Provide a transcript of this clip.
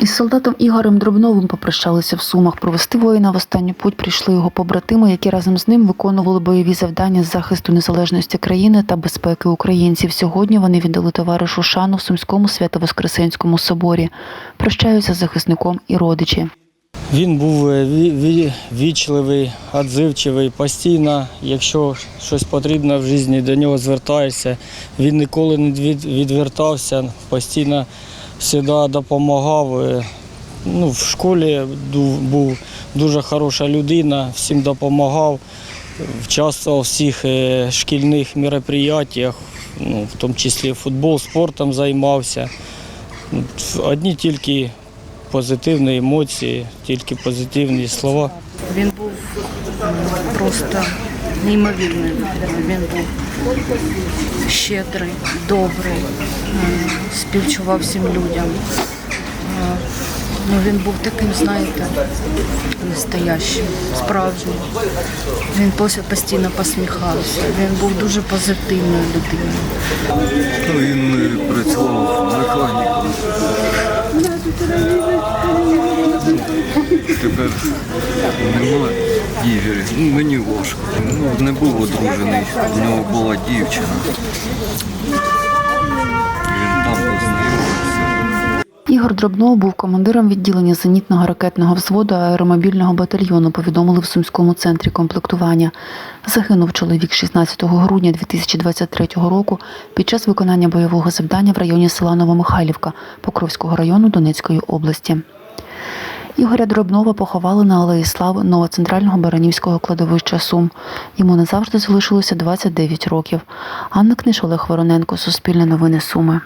Із солдатом Ігорем Дробновим попрощалися в Сумах. Провести воїна в останню путь прийшли його побратими, які разом з ним виконували бойові завдання з захисту незалежності країни та безпеки українців. Сьогодні вони віддали товаришу шану в Сумському Свято-Воскресенському соборі. Прощаються з захисником і родичі. Він був е, ві- ві- вічливий, відзивчивий, постійно, якщо щось потрібно в житті, до нього звертаєшся. Він ніколи не від- відвертався, постійно завжди допомагав. Ну, в школі був дуже хороша людина, всім допомагав, участвував в всіх е, шкільних мероприятиях, ну, в тому числі футбол, спортом займався. Одні тільки позитивні емоції, тільки позитивні слова. Він був просто неймовірний. Він був щедрий, добрий, співчував всім людям. Е, Ну, він був таким, знаєте, настоящим, справжнім. Він постійно посміхався. Він був дуже позитивною людиною. Він Тепер немає Ігоря. Ну, мені важко. Ну, не був одружений, в нього була дівчина. Ігор Дробнов був командиром відділення зенітного ракетного взводу аеромобільного батальйону, повідомили в Сумському центрі комплектування. Загинув чоловік 16 грудня 2023 року під час виконання бойового завдання в районі села Новомихайлівка Покровського району Донецької області. Ігоря Дробнова поховали на Алеї Слави Новоцентрального Баранівського кладовища Сум. Йому назавжди залишилося 29 років. Анна Книж, Олег Вороненко, Суспільне новини Суми.